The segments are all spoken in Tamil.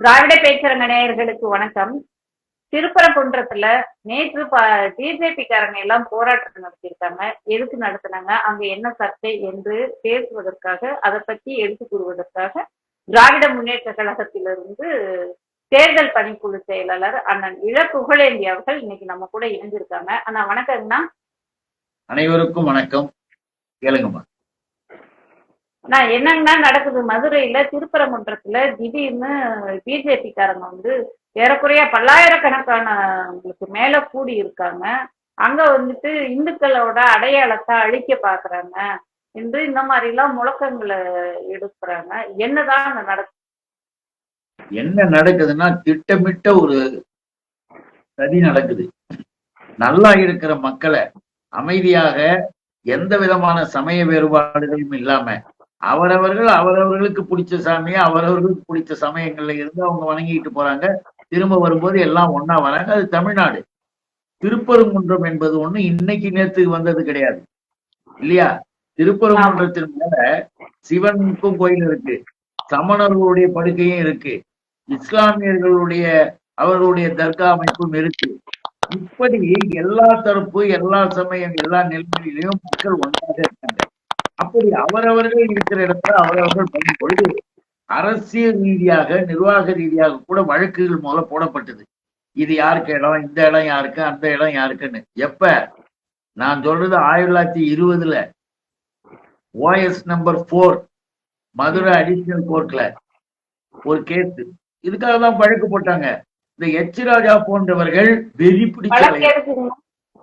திராவிட பேச்சரங்க நேயர்களுக்கு வணக்கம். திருப்பரங்குன்றத்துல நேற்று பிஜேபி காரங்க எல்லாம் போராட்டம் நடத்தியிருக்காங்க. எதுக்கு நடத்தினாங்க? அங்க என்ன சர்ச்சை என்று பேசுவதற்காக அதை பத்தி எடுத்து கூறுவதற்காக திராவிட முன்னேற்ற கழகத்திலிருந்து தேர்தல் பணிக்குழு செயலாளர் அண்ணன் இள புகழேந்தி அவர்கள் இன்னைக்கு நம்ம கூட இணைஞ்சிருக்காங்க. அண்ணா வணக்கம்னா அனைவருக்கும் வணக்கம். கேளுங்கம்மா. நான் என்னங்கன்னா நடக்குது? மதுரையில திருப்பரங்குன்றத்துல திடீர்னு பிஜேபி காரங்க வந்து ஏறக்குறைய பல்லாயிரக்கணக்கானவங்களுக்கு மேல கூடி இருக்காங்க அங்க வந்துட்டு இந்துக்களோட அடையாளத்தை அழிக்க பாக்குறாங்க என்று இந்த மாதிரி எல்லாம் முழக்கங்களை எடுக்கிறாங்க. என்னதான் அங்க நடக்குது என்ன நடக்குதுன்னா திட்டமிட்ட ஒரு சதி நடக்குது. நல்லா இருக்கிற மக்களை அமைதியாக எந்த விதமான சமய வேறுபாடுகளும் இல்லாம அவரவர்கள் அவரவர்களுக்கு பிடிச்ச சாமியை அவரவர்களுக்கு பிடிச்ச சமயங்கள்ல இருந்து அவங்க வணங்கிட்டு போறாங்க. திரும்ப வரும்போது எல்லாம் ஒன்னா வராங்க. அது தமிழ்நாடு. திருப்பரங்குன்றம் என்பது ஒண்ணு இன்னைக்கு நேரத்துக்கு வந்தது கிடையாது. இல்லையா? திருப்பரங்குன்றத்தின் மேல சிவனுக்கும் கோயில் இருக்கு. சமணர்களுடைய படுக்கையும் இருக்கு. இஸ்லாமியர்களுடைய அவர்களுடைய தர்கா அமைப்பும் இருக்கு. இப்படி எல்லா தரப்பு எல்லா சமயம் எல்லா நிலைமையிலையும் மக்கள் ஒன்றாக இருக்காங்க. அப்படி அவரவர்கள் இருக்கிற இடத்துல அவரவர்கள் பண்ணும் பொழுது அரசியல் ரீதியாக நிர்வாக ரீதியாக கூட வழக்குகள் முதல்ல போடப்பட்டது. இது யாருக்கு இடம்? இந்த இடம் யாருக்கு? அந்த இடம் யாருக்குன்னு? எப்ப? நான் சொல்றது ஆயிரத்தி தொள்ளாயிரத்தி இருபதுல. OS number four Madurai additional கோர்ட்ல ஒரு கேஸ் இதுக்காக தான் வழக்கு போட்டாங்க. இந்த எச் ராஜா போன்றவர்கள் வெறி பிடிச்ச வழக்கு எடுக்குதுங்க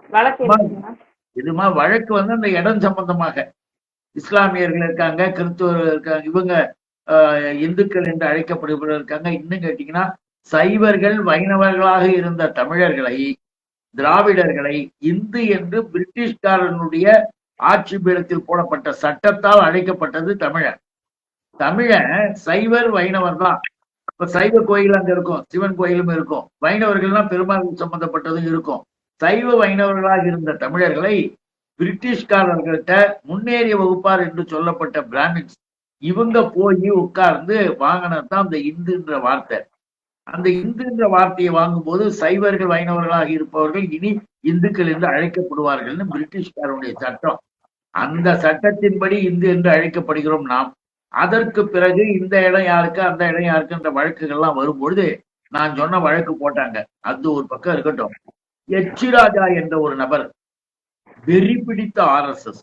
வழக்கு எடுக்குதுங்க இதுமா வழக்கு வந்து அந்த இடம் சம்பந்தமாக. இஸ்லாமியர்கள் இருக்காங்க கிறிஸ்துவர்கள் இருக்காங்க இவங்க இந்துக்கள் என்று அழைக்கப்படுபவர்கள் இருக்காங்க. இன்னும் கேட்டீங்கன்னா சைவர்கள் வைணவர்களாக இருந்த தமிழர்களை திராவிடர்களை இந்து என்று பிரிட்டிஷ்காரனுடைய ஆட்சி பீடத்தில் போடப்பட்ட சட்டத்தால் அழைக்கப்பட்டது தமிழன் தமிழன் சைவர் வைணவர் தான். இப்ப சைவ கோயில் அங்க இருக்கும் சிவன் கோயிலும் இருக்கும். வைணவர்கள்னா பெருமாள் சம்பந்தப்பட்டதும் இருக்கும். சைவ வைணவர்களாக இருந்த தமிழர்களை பிரிட்டிஷ்காரர்கள்ட்ட முன்னேறிய வகுப்பார் என்று சொல்லப்பட்ட பிராமின்ஸ் இவங்க போய் உட்கார்ந்து வாங்கினது தான் அந்த இந்துன்ற வார்த்தை. அந்த இந்துன்ற வார்த்தையை வாங்கும்போது சைவர்கள் வைணவர்களாக இருப்பவர்கள் இனி இந்துக்கள் என்று அழைக்கப்படுவார்கள்னு பிரிட்டிஷ்காரனுடைய சட்டம். அந்த சட்டத்தின்படி இந்து என்று அழைக்கப்படுகிறோம் நாம். அதற்கு பிறகு இந்த இடம் யாருக்கு அந்த இடம் யாருக்குன்ற வழக்குகள்லாம் வரும்பொழுது நான் சொன்ன வழக்கு போட்டாங்க. அது ஒரு பக்கம் இருக்கட்டும். எச். ராஜா என்ற ஒரு நபர் வெறி பிடித்த ஆர்எஸ்எஸ்.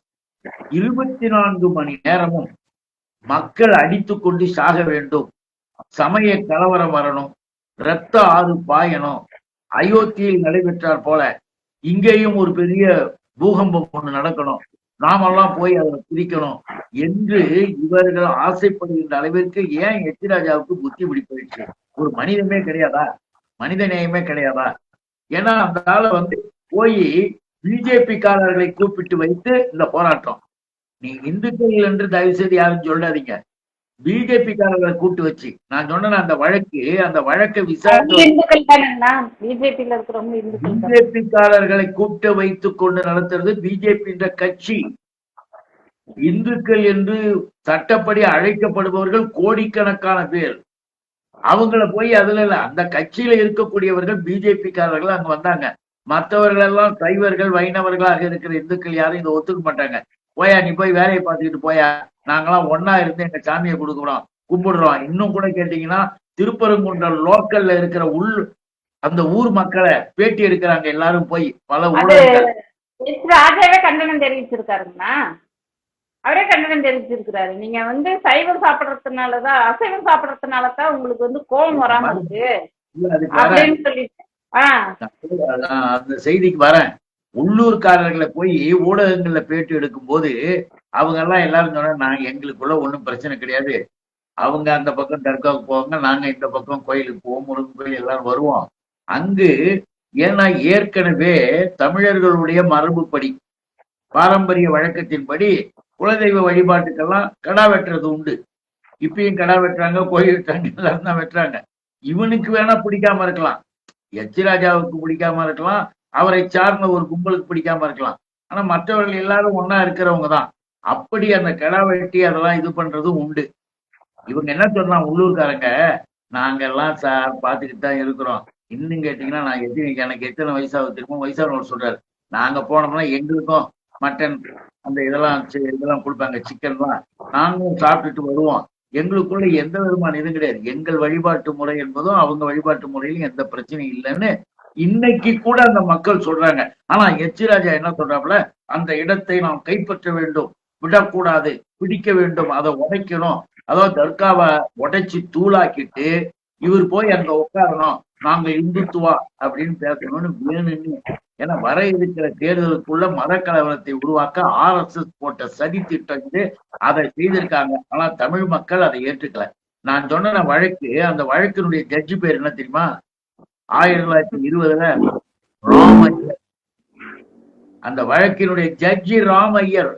இருபத்தி நான்கு மணி நேரமும் மக்கள் அடித்து கொண்டு சாக வேண்டும். சமய கலவரம் வரணும். இரத்த ஆறு பாயணும். அயோத்தியில் நடைபெற்றார் போல இங்கேயும் ஒரு பெரிய பூகம்பம் ஒண்ணு நடக்கணும். நாமெல்லாம் போய் அதை பிரிக்கணும் என்று இவர்கள் ஆசைப்படுகின்ற அளவிற்கு ஏன் எச்ராஜாவுக்கு புத்தி பிடிப்பிடுச்சு ஒரு மனிதமே கிடையாதா? மனித நேயமே கிடையாதா? ஏன்னா அந்த ஆளை வந்து போய் பிஜேபி காரர்களை கூப்பிட்டு வைத்து இந்த போராட்டம். நீ இந்துக்கள் என்று தயவு செய்து யாரும் சொல்லாதீங்க. பிஜேபி காரர்களை கூட்டு வச்சு. நான் சொன்ன அந்த வழக்கு அந்த வழக்கை விசாரித்து இந்துக்கள் தானேங்கண்ணா பிஜேபியில இருக்கிறவங்க இந்துக்கள் தானே. பிஜேபி காரர்களை கூப்பிட்டு வைத்துக் கொண்டு நடத்துறது பிஜேபி என்ற கட்சி. இந்துக்கள் என்று சட்டப்படி அழைக்கப்படுபவர்கள் கோடிக்கணக்கான பேர். அவங்கள போய் அதுல இல்ல அந்த கட்சியில இருக்கக்கூடியவர்கள் பிஜேபி காரர்கள் அங்க வந்தாங்க. மற்றவர்கள் எல்லாம் சைவர்கள் வைணவர்களாக இருக்கிற இந்துக்கள் யாரும் இதை ஒத்துக்க மாட்டாங்க. போயா நீ போய் வேலையை பார்த்துக்கிட்டு போயா. நாங்களாம் ஒண்ணா இருந்து எங்க சாமியை கொடுக்குறோம். கும்பிடுறோம். இன்னும் கூட கேட்டீங்கன்னா திருப்பரங்குன்றம் லோக்கல்ல இருக்கிற உள் அந்த ஊர் மக்களை பேட்டி எடுக்கிறாங்க எல்லாரும் போய். பல ஊடகங்கள். ராஜாவே கண்டனம் தெரிவிச்சிருக்காருங்கண்ணா அவரே கண்டனம் தெரிவிச்சிருக்கிறாரு. நீங்க வந்து சைவம் சாப்பிடறதுனாலதான் அசைவம் சாப்பிடறதுனாலதான் உங்களுக்கு வந்து கோபம் வராம இருக்கு. அப்படின்னு சொல்லிட்டு. அந்த செய்திக்கு வரேன். உள்ளூர்காரர்களை போய் ஊடகங்கள்ல பேட்டி எடுக்கும் போது அவங்க எல்லாம் எல்லாரும் சொன்னா நாங்க எங்களுக்குள்ள ஒண்ணும் பிரச்சனை கிடையாது. அவங்க அந்த பக்கம் தர்காவுக்கு போவாங்க நாங்க இந்த பக்கம் கோயிலுக்கு போவோம் முருகன் கோயில் எல்லாரும் வருவோம். அங்கு ஏன்னா ஏற்கனவே தமிழர்களுடைய மரபுப்படி பாரம்பரிய வழக்கத்தின்படி குலதெய்வ வழிபாட்டுக்கெல்லாம் கடா வெட்டுறது உண்டு. இப்பயும் கடா வெட்டுறாங்க கோயில் வெட்டுறாங்க எல்லாரும் தான் வெட்டுறாங்க. இவனுக்கு வேணா பிடிக்காம இருக்கலாம். எச் ராஜாவுக்கு பிடிக்காம இருக்கலாம் அவரை சார்ந்த ஒரு கும்பலுக்கு பிடிக்காம இருக்கலாம். ஆனா மற்றவர்கள் எல்லாரும் ஒண்ணா இருக்கிறவங்க தான். அப்படி அந்த கிடா வெட்டி அதெல்லாம் இது பண்றதும் உண்டு. இவங்க என்ன சொன்னா உள்ளூர்காரங்க நாங்க எல்லாம் சார் பார்த்துக்கிட்டு தான் இருக்கிறோம். இன்னும் கேட்டீங்கன்னா நான் எத்தனை எனக்கு எத்தனை வயசாக திரும்ப வயசானவர் சொல்றாரு. நாங்க போனோம்னா எங்களுக்கும் மட்டன் அந்த இதெல்லாம் இதெல்லாம் கொடுப்பாங்க சிக்கன் தான். நாங்களும் சாப்பிட்டுட்டு வருவோம். எங்களுக்குள்ள எந்த விதமான இதுவும் கிடையாது. எங்கள் வழிபாட்டு முறை என்பதும் அவங்க வழிபாட்டு முறையிலும் எந்த பிரச்சனையும் இல்லைன்னு இன்னைக்கு கூட அந்த மக்கள் சொல்றாங்க. ஆனா எச்சிராஜா ராஜா என்ன சொல்றாப்புல? அந்த இடத்தை நாம் கைப்பற்ற வேண்டும். விடக்கூடாது. பிடிக்க வேண்டும். அதை உடைக்கணும். அதாவது தர்காவை உடைச்சு தூளாக்கிட்டு இவர் போய் அங்க உட்காரணும். நாங்க இந்துத்துவா அப்படின்னு பேசணும்னு வேணும்னு ஏன்னா வர இருக்கிற தேர்தலுக்குள்ள மத கலவரத்தை உருவாக்க ஆர் எஸ் எஸ் போட்ட சதி திட்டம் இது அதை செய்திருக்காங்க. ஆனா தமிழ் மக்கள் அதை ஏற்றுக்கல. நான் சொன்ன வழக்கு அந்த வழக்கினுடைய ஜட்ஜி பேர் என்ன தெரியுமா? ஆயிரத்தி தொள்ளாயிரத்தி இருபதுல ராமையர். அந்த வழக்கினுடைய ஜட்ஜி ராமையர்.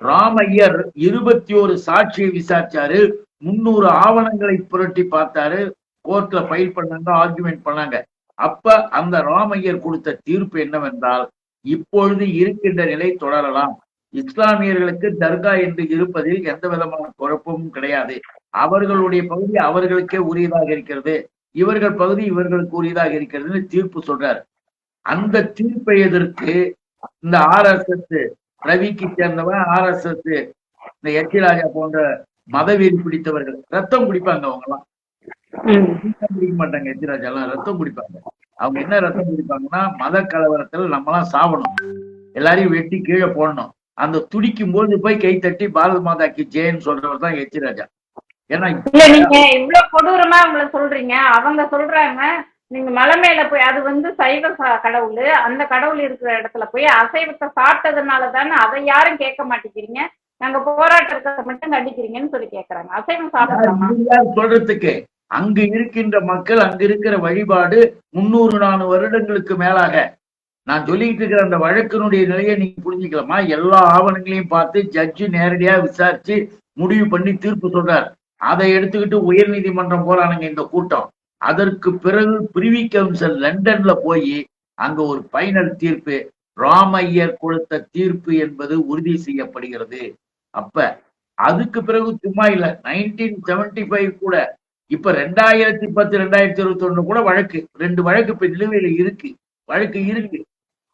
ராமையர் இருபத்தி ஒரு சாட்சியை விசாரிச்சாரு. முன்னூறு ஆவணங்களை புரட்டி பார்த்தாரு. கோர்ட்ல ஃபைல் பண்ணாங்க ஆர்குமெண்ட் பண்ணாங்க. அப்ப அந்த ராமையர் கொடுத்த தீர்ப்பு என்னவென்றால் இப்பொழுது இருக்கின்ற நிலை தொடரலாம். இஸ்லாமியர்களுக்கு தர்கா என்று இருப்பதில் எந்த விதமான குழப்பமும் கிடையாது. அவர்களுடைய பகுதி அவர்களுக்கே உரியதாக இருக்கிறது. இவர்கள் பகுதி இவர்களுக்கு உரியதாக இருக்கிறதுன்னு தீர்ப்பு சொல்றாரு. அந்த தீர்ப்பை எதிர்த்து இந்த ஆர் எஸ் எஸ் ரவிக்கு சேர்ந்தவன் ஆர் எஸ் எஸ் இந்த எச் ராஜா போன்ற மதவெறி பிடித்தவர்கள் ரத்தம் குடிப்பாங்க அவங்க எல்லாம் குடிக்க மாட்டாங்க எச் ராஜா எல்லாம் ரத்தம் குடிப்பாங்க. அவங்க என்ன ரத்தம் குடிப்பாங்கன்னா மத கலவரத்துல நம்மலாம் சாவணும். எல்லாரையும் வெட்டி கீழே போடணும். அந்த துடிக்கும் போது போய் கை தட்டி பாரத மாதாக்கு ஜெயன்னு சொல்றவர் தான் எச் ராஜா ஏன்னா இல்ல நீங்க இவ்வளவு கொடூரமா உங்களை சொல்றீங்க. அவங்க சொல்றாங்க நீங்க மலை மேல போய் அது வந்து சைவ கடவுள். அந்த கடவுள் இருக்கிற இடத்துல போய் அசைவத்தை சாப்பிட்டதுனால தானே அதை யாரும் கேட்க மாட்டேங்கிறீங்க. நாங்க போராட்டத்தை மட்டும் கண்டிக்கிறீங்கன்னு சொல்லி கேக்குறாங்க. அசைவம் சாப்பிடலாமா? சொல்றதுக்கு? அங்கு இருக்கின்ற மக்கள் அங்க இருக்கிற வழிபாடு முன்னூறு நானூறு வருடங்களுக்கு மேலாக. நான் சொல்லிட்டு இருக்கிற அந்த வழக்கினுடைய நிலையை நீங்க புரிஞ்சுக்கலாமா? எல்லா ஆவணங்களையும் பார்த்து ஜட்ஜு நேரடியா விசாரிச்சு முடிவு பண்ணி தீர்ப்பு சொல்றார். அதை எடுத்துக்கிட்டு உயர் நீதிமன்றம் போறானுங்க இந்த கூட்டம். அதற்கு பிறகு பிரிவி கவுன்சில் லண்டன்ல போய் அங்க ஒரு பைனல் தீர்ப்பு ராமையர் கொடுத்த தீர்ப்பு என்பது உறுதி செய்யப்படுகிறது. அப்ப அதுக்கு பிறகு சும்மா இல்ல நைன்டீன் செவன்டி ஃபைவ் கூட இப்ப ரெண்டாயிரத்தி பத்து ரெண்டாயிரத்தி இருபத்தி ஒண்ணு கூட வழக்கு. ரெண்டு வழக்கு இப்ப நிலுவையில இருக்கு. வழக்கு இருக்கு.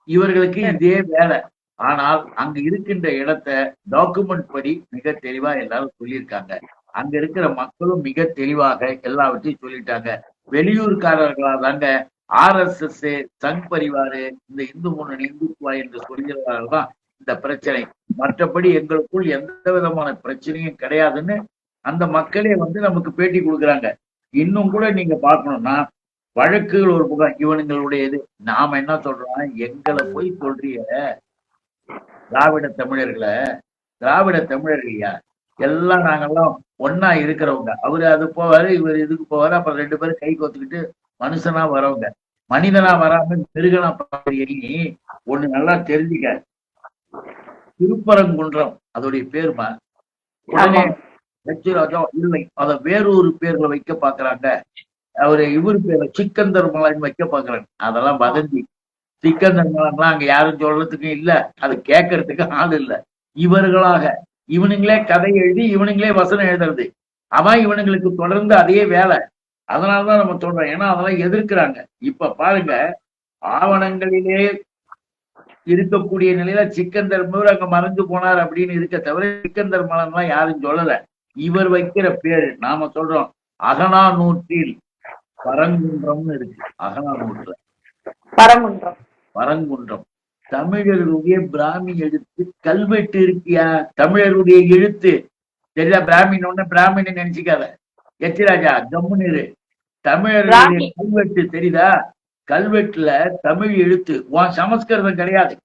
இவர்களுக்கு இதே வேலை. ஆனால் அங்க இருக்கின்ற இடத்தை டாக்குமெண்ட் படி மிக தெளிவா எல்லாரும் சொல்லியிருக்காங்க. அங்க இருக்கிற மக்களும் மிக தெளிவாக எல்லாவற்றையும் சொல்லிட்டாங்க. வெளியூர்காரர்களா தாங்க R S S Sangh Parivar இந்த இந்து முன்னணி இந்துத்துவா என்று சொல்கிறவர்கள் தான் இந்த பிரச்சனை. மற்றபடி எங்களுக்குள் எந்த விதமான பிரச்சனையும் கிடையாதுன்னு அந்த மக்களே வந்து நமக்கு பேட்டி கொடுக்குறாங்க. இன்னும் கூட நீங்க பார்க்கணும்னா வழக்குகள் ஒரு பக்கம் இவனுங்களுடைய இது நாம என்ன சொல்றோம்? எங்களை போய் சொல்றிய திராவிட தமிழர்களை திராவிட தமிழர்களையா எல்லாம் நாங்கெல்லாம் ஒன்னா இருக்கிறவங்க. அவரு அது போவாரு இவர் இதுக்கு போவாரு அப்புறம் ரெண்டு பேரும் கை கோத்துக்கிட்டு மனுஷனா வரவங்க. மனிதனா வராம மிருகனா பாக்குறீங்க நீ ஒண்ணு நல்லா தெரிஞ்சுக்க. திருப்பரங்குன்றம் அதோடைய பேருமா உடனே லட்சுராஜா இல்லை. அத வேறொரு பேர்ல வைக்க பாக்குறாங்க அவரு இவரு பேர்ல சிக்கந்தர் மலன் வைக்க பாக்குறாங்க அதெல்லாம் வதந்தி. சிக்கந்தர் மலன்லாம் அங்க யாரும் சொல்றதுக்கும் இல்ல. அது கேட்கறதுக்கு ஆள் இல்ல. இவர்களாக இவனுங்களே கதை எழுதி இவனுங்களே வசனம் எழுதுறது. அவன் இவனுங்களுக்கு தொடர்ந்து அதே வேலை. அதனாலதான் நம்ம சொல்றோம். ஏன்னா அதெல்லாம் எதிர்க்கிறாங்க. இப்ப பாருங்க. ஆவணங்களிலே இருக்கக்கூடிய நிலையில சிக்கந்தர் மூர் அங்க மறைஞ்சு போனார் அப்படின்னு இருக்க தவிர சிக்கந்தர் மலன்லாம் யாரும் சொல்லல. இவர் வைக்கிற பேரு நாம சொல்றோம் அகனா நூற்றில் பரங்குன்றம்னு இருக்கு. அகனா நூற்றுல பரங்குன்றம். பரங்குன்றம். தமிழருடைய பிராமி எழுத்து கல்வெட்டு இருக்கியா? தமிழருடைய எழுத்து. சரியா பிராமின் ஒண்ணு பிராமின்னு நினைச்சுக்காத. எச்சிராஜா கம்முன்னு இரு. தமிழருடைய. கல்வெட்டு தெரியுதா? கல்வெட்டுல தமிழ் எழுத்து. உன் சமஸ்கிருதம் கிடையாது.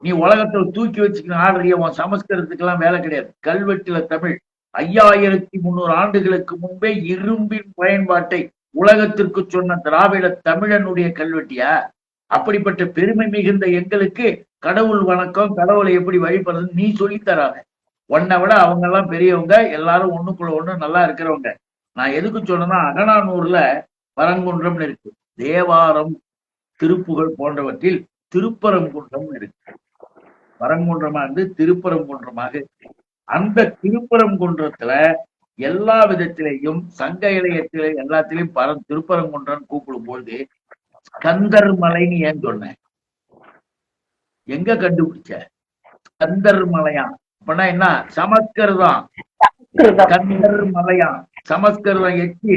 நீ உலகத்துல தூக்கி வச்சுக்கணும் ஆடுறிய உன் சமஸ்கிருதத்துக்கெல்லாம் வேலை கிடையாது. கல்வெட்டுல தமிழ். ஐயாயிரத்தி முன்னூறு ஆண்டுகளுக்கு முன்பே இரும்பின் பயன்பாட்டை உலகத்திற்கு சொன்ன திராவிட தமிழனுடைய கல்வெட்டியா? அப்படிப்பட்ட பெருமை மிகுந்த எங்களுக்கு கடவுள் வணக்கம் கடவுளை எப்படி வழிபடுறது நீ சொல்லித்தராங்க உன்னை விட அவங்க எல்லாம் பெரியவங்க எல்லாரும் ஒண்ணுக்குள்ள ஒண்ணு நல்லா இருக்கிறவங்க. நான் எதுக்கு சொன்னேன்னா அகனானூர்ல வரங்குன்றம்னு இருக்கு தேவாரம் திருப்புகழ் போன்றவற்றில் திருப்பரங்குன்றம் இருக்கு. பரங்குன்றமா இருந்து திருப்பரங்குன்றமாக இருக்கு. அந்த திருப்பரங்குன்றத்துல எல்லா விதத்திலேயும் சங்க இலையத்திலே எல்லாத்திலையும் பர திருப்பரங்குன்றன் கூப்பிடும் பொழுது ஸ்கந்தர் மலைன்னு ஏன் சொன்னேன் எங்க கண்டுபிடிச்ச? ஸ்கந்தர் மலையா அப்படின்னா என்ன? சமஸ்கிருதம். ஸ்கந்தர் மலையா சமஸ்கிருதம் எச்சி.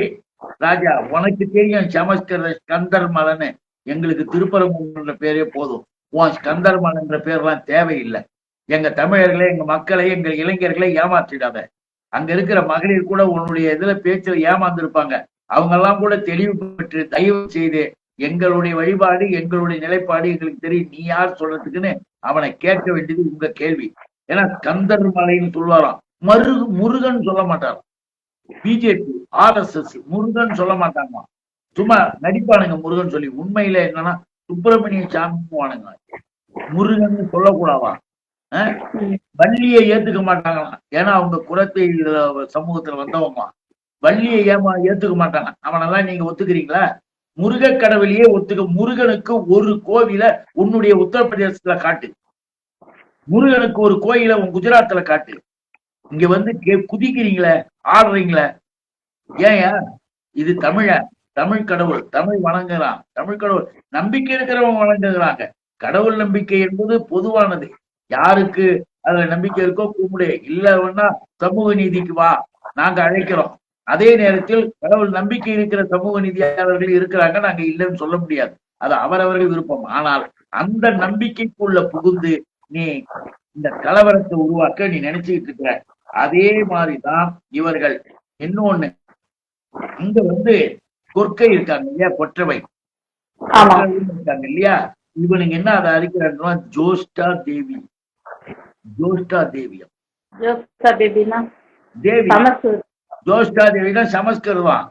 ராஜா உனக்கு தெரியும் சமஸ்கிருத ஸ்கந்தர் மலைன்னு எங்களுக்கு திருப்பரங்குன்ற பேரே போதும். உன் ஸ்கந்தர் மலைன்ற பேர்லாம் தேவையில்லை. எங்க தமிழர்களை எங்க மக்களை எங்க இளைஞர்களை ஏமாற்றிடாத அங்க இருக்கிற மகளிர் கூட உன்னுடைய இதுல பேச்சுல ஏமாந்துருப்பாங்க. அவங்க எல்லாம் கூட தெளிவு பெற்று தயவு செய்து எங்களுடைய வழிபாடு எங்களுடைய நிலைப்பாடு எங்களுக்கு தெரியும். நீ யார் சொல்றதுக்குன்னு அவனை கேட்க வேண்டியது உங்க கேள்வி. ஏன்னா கந்தர் மலைன்னு சொல்லுவாராம். மரு முருகன் சொல்ல மாட்டார் BJP R S S Murugan சொல்ல மாட்டாங்க சும்மா நடிப்பானுங்க முருகன் சொல்லி. உண்மையில என்னன்னா சுப்பிரமணிய சாமிவானுங்க முருகன் சொல்லக்கூடாதான் வள்ளியை ஏத்துக்க மாட்டாங்களாம். ஏன்னா அவங்க குலத்தை சமூகத்துல வந்தவங்களாம் வள்ளியை ஏமா ஏத்துக்க மாட்டாங்க. அவனெல்லாம் நீங்க ஒத்துக்கிறீங்களா? முருக கடவுளையே ஒத்துக்க முருகனுக்கு ஒரு கோவில உன்னுடைய உத்தரப்பிரதேசத்துல காட்டு. முருகனுக்கு ஒரு கோயில உன் குஜராத்ல காட்டு. இங்க வந்து கே- குதிக்கிறீங்களே ஆடுறீங்களே. ஏன் இது தமிழ தமிழ் கடவுள் தமிழ் வணங்குறான் தமிழ் கடவுள். நம்பிக்கை இருக்கிறவங்க வணங்குகிறாங்க. கடவுள் நம்பிக்கை என்பது பொதுவானது. யாருக்கு அதுல நம்பிக்கை இருக்கோ கும்பிடு இல்லைன்னா சமூக நீதிக்கு வா. நாங்க அழைக்கிறோம். அதே நேரத்தில் கடவுள் நம்பிக்கை இருக்கிற சமூக நீதியாளர்கள் இருக்கிறாங்க நாங்க இல்லைன்னு சொல்ல முடியாது. அது அவரவர்கள் விருப்பம். ஆனால் அந்த நம்பிக்கைக்குள்ள புகுந்து நீ இந்த கலவரத்தை உருவாக்க நீ நினைச்சுக்கிட்டு இருக்கிற அதே மாதிரிதான் இவர்கள். இன்னொன்னு இங்க வந்து கொற்கை இருக்காங்க இல்லையா? கொற்றவை. இருக்காங்க இல்லையா? இவனுங்க என்ன அதை அறிக்கிறாங்கன்னா ஜோஷ்டா தேவி. ஜோஷ்டா தேவியம் தேவி. சமஸ்கிருதம் ஜோஷ்டா தேவினா சமஸ்கிருதம்?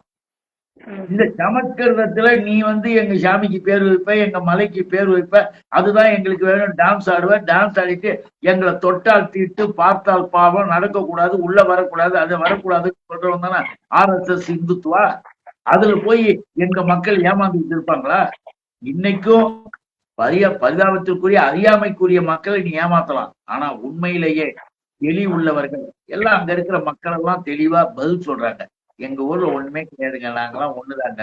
ம். இந்த சமஸ்கிருதத்துல நீ வந்து எங்க சாமிக்கு பேர் வைப்ப எங்க மலைக்கு பேர் வைப்ப அதுதான் எங்களுக்கு வேணும். டான்ஸ் ஆடுவ டான்ஸ் ஆடிட்டு எங்களை தொட்டால் தீட்டு பார்த்தால் பாவம் நடக்கக்கூடாது உள்ள வரக்கூடாது அது வரக்கூடாதுன்னு சொல்றவங்க தானே? R S S Hindutva? அதுல போய் எங்க மக்கள் ஏமாந்துட்டு இருப்பாங்களா? இன்னைக்கும் பரிய பரிதாபத்திற்குரிய அறியாமைக்குரிய மக்களை நீ ஏமாத்தலாம். ஆனா உண்மையிலேயே தெளி உள்ளவர்கள் எல்லாம் அங்க இருக்கிற மக்கள் எல்லாம் தெளிவா பதில் சொல்றாங்க. எங்க ஊர்ல ஒண்ணுமே கிடையாதுங்க. நாங்கெல்லாம் ஒண்ணுதாங்க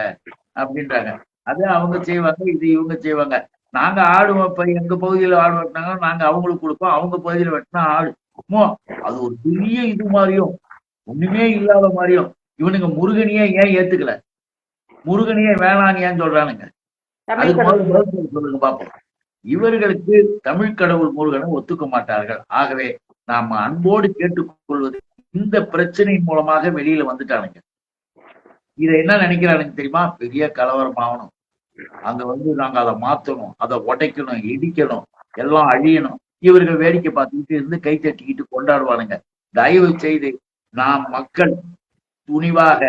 அப்படின்றாங்க. அது அவங்க செய்வாங்க இது இவங்க செய்வாங்க. நாங்க ஆடுவோம் இப்ப எங்க பகுதியில ஆடு வெட்டினாங்க நாங்க அவங்களுக்கு கொடுப்போம். அவங்க பகுதியில வெட்டினா ஆடு. அது ஒரு பெரிய இது மாதிரியும் ஒண்ணுமே இல்லாத மாதிரியும். இவனுங்க முருகனையே ஏன் ஏத்துக்கல? முருகனையே வேணான்னு ஏன் சொல்றானுங்க. சொல்லுங்க பாப்போம். இவர்களுக்கு தமிழ் கடவுள் முருகனை ஒத்துக்க மாட்டார்கள். ஆகவே நாம அன்போடு கேட்டுக்கொள்வது இந்த பிரச்சனையின் மூலமாக வெளியில வந்துட்டானுங்க. இதை என்ன நினைக்கிறானுங்க தெரியுமா? பெரிய கலவரம் ஆகணும். அங்க வந்து நாங்க அதை மாத்தணும் அதை உடைக்கணும் இடிக்கணும் எல்லாம் அழியணும். இவர்கள் வேடிக்கை பார்த்துக்கிட்டு இருந்து கை தட்டிக்கிட்டு கொண்டாடுவானுங்க. தயவு செய்து நாம் மக்கள் துணிவாக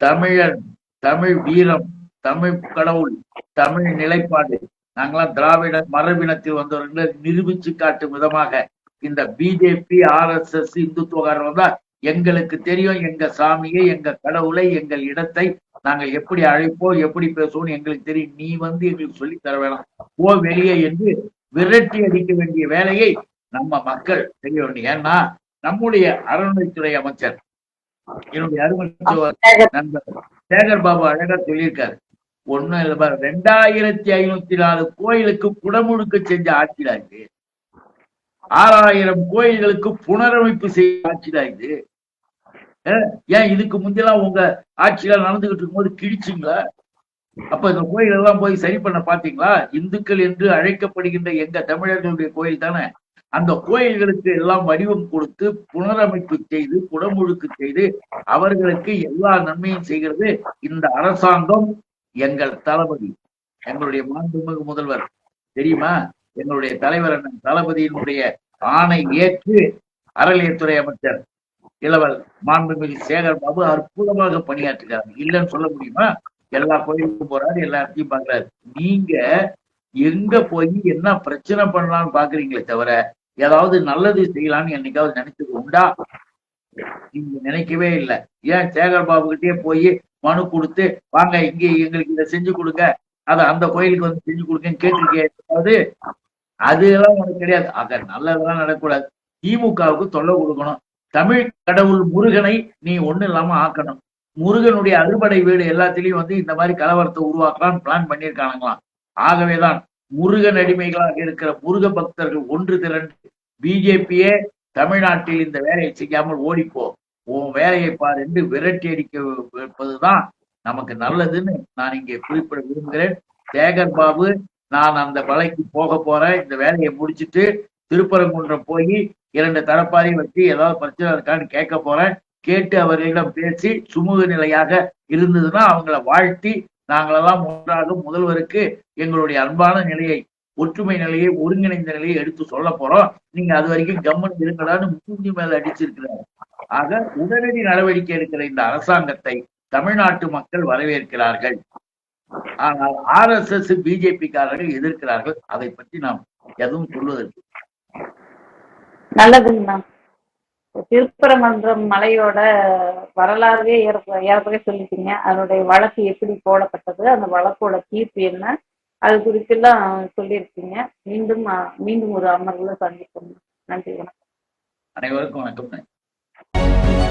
தமிழன் தமிழ் வீரம் தமிழ் கடவுள் தமிழ் நிலைப்பாடு. நாங்களாம் திராவிட மரபினத்தில் வந்தவர்களை நிரூபிச்சு காட்டும் விதமாக இந்த பிஜேபி ஆர் எஸ் எஸ் இந்துத்துவகாரர் வந்தா எங்களுக்கு தெரியும் எங்க சாமியை எங்க கடவுளை எங்கள் இடத்தை நாங்கள் எப்படி அழைப்போம் எப்படி பேசுவோம் எங்களுக்கு தெரியும். நீ வந்து எங்களுக்கு சொல்லி தர வேணாம். போ வெளியே என்று விரட்டி அடிக்க வேண்டிய வேலையை நம்ம மக்கள் செய்ய வேண்டும். ஏன்னா நம்முடைய அறநிலைத்துறை அமைச்சர் என்னுடைய அருமை நண்பர் சேகர் பாபு அழகா சொல்லியிருக்காரு. ஒண்ணும் இல்ல பாரு. ரெண்டாயிரத்தி ஐநூத்தி நாலு கோயிலுக்கு குடமுழுக்கு செஞ்ச ஆட்சிடா இது. ஆறாயிரம் கோயில்களுக்கு புனரமைப்பு செய்ய ஆட்சிடா இது. ஏன் இதுக்கு முந்தையெல்லாம் உங்க ஆட்சியில நடந்துகிட்டு இருக்கும்போது கிழிச்சிங்களா? அப்ப இந்த கோயில் எல்லாம் போய் சரி பண்ண பாத்தீங்களா? இந்துக்கள் என்று அழைக்கப்படுகின்ற எங்க தமிழர்களுடைய கோயில் தானே? அந்த கோயில்களுக்கு எல்லாம் வடிவம் கொடுத்து புனரமைப்பு செய்து குடமுழுக்கு செய்து அவர்களுக்கு எல்லா நன்மையும் செய்கிறது இந்த அரசாங்கம். எங்கள் தளபதி எங்களுடைய மாண்புமிகு முதல்வர் தெரியுமா? எங்களுடைய தலைவர் அண்ணன் தளபதியினுடைய ஆணை ஏற்று அறநிலையத்துறை அமைச்சர் இளவல் மாண்புமிகு சேகர் பாபு அற்புதமாக பணியாற்றுகிறார். இல்லைன்னு சொல்ல முடியுமா? எல்லா கோயிலுக்கும் போறாரு எல்லா இடத்தையும் பாக்குறாரு நீங்க எங்க போய் என்ன பிரச்சனை பண்ணலாம்னு பாக்குறீங்களே தவிர ஏதாவது நல்லது செய்யலாம்னு என்னைக்காவது நினைச்சது உண்டா? நீங்க நினைக்கவே இல்லை. ஏன் சேகர் பாபு கிட்டே போய் மனு கொடுத்து வாங்க இங்கே எங்களுக்கு இதை செஞ்சு கொடுங்க. அத அந்த கோயிலுக்கு வந்து செஞ்சு கொடுங்கன்னு கேட்டிருக்கேன் அது எல்லாம் உனக்கு கிடையாது. ஆக நல்லதெல்லாம் நடக்கக்கூடாது. திமுகவுக்கு தொல்லை கொடுக்கணும். தமிழ் கடவுள் முருகனை நீ ஒண்ணு இல்லாம ஆக்கணும். முருகனுடைய அறுபடை வீடு எல்லாத்திலையும் வந்து இந்த மாதிரி கலவரத்தை உருவாக்கலாம்னு பிளான் பண்ணியிருக்கானுங்களாம் ஆகவேதான் முருகன் அடிமைகளாக இருக்கிற முருக பக்தர்கள் ஒன்று திரண்டு பிஜேபியே தமிழ்நாட்டில் இந்த வேலையை செய்யாமல் ஓடிப்போ. உன் வேலையை பார் என்று விரட்டி அடிக்க வைப்பதுதான் நமக்கு நல்லதுன்னு நான் இங்கே குறிப்பிட விரும்புகிறேன். சேகர் பாபு நான் அந்த வலைக்கு போக போறேன். இந்த வேலையை முடிச்சிட்டு திருப்பரங்குன்றம் போய் இரண்டு தரப்பாரையும் வச்சு ஏதாவது பிரச்சனை இருக்கான்னு கேட்க போறேன். கேட்டு அவர்களிடம் பேசி சுமூக நிலையாக இருந்ததுன்னா அவங்கள வாழ்த்தி நாங்களெல்லாம் ஒன்றாக முதல்வருக்கு எங்களுடைய அன்பான நிலையை ஒற்றுமை நிலையை ஒருங்கிணைந்த நிலையை எடுத்து சொல்ல போறோம். நீங்க அது வரைக்கும் கம்மன் இருக்கடான்னு மூஞ்சி மேல அடிச்சிருக்கிறாரு. ஆக உடனடி நடவடிக்கை எடுக்கிற இந்த அரசாங்கத்தை தமிழ்நாட்டு மக்கள் வரவேற்கிறார்கள். ஆனால் ஆர் எஸ் எஸ் பிஜேபி காரர்கள் எதிர்க்கிறார்கள். அதை பற்றி நாம் எதுவும் சொல்வதற்கு நல்லதுங்கண்ணா திருப்பரங்குன்றம் மலையோட வரலாறுவே ஏற- ஏறக்குறைய சொல்லிட்டீங்க. அதனுடைய வழக்கு எப்படி போடப்பட்டது அந்த வழக்கோட தீர்ப்பு என்ன அது குறித்தெல்லாம் சொல்லியிருக்கீங்க. மீண்டும் மீண்டும் ஒரு அமர்வுல சந்திப்போம். நன்றி வணக்கம். அனைவருக்கும் வணக்கம். Thank you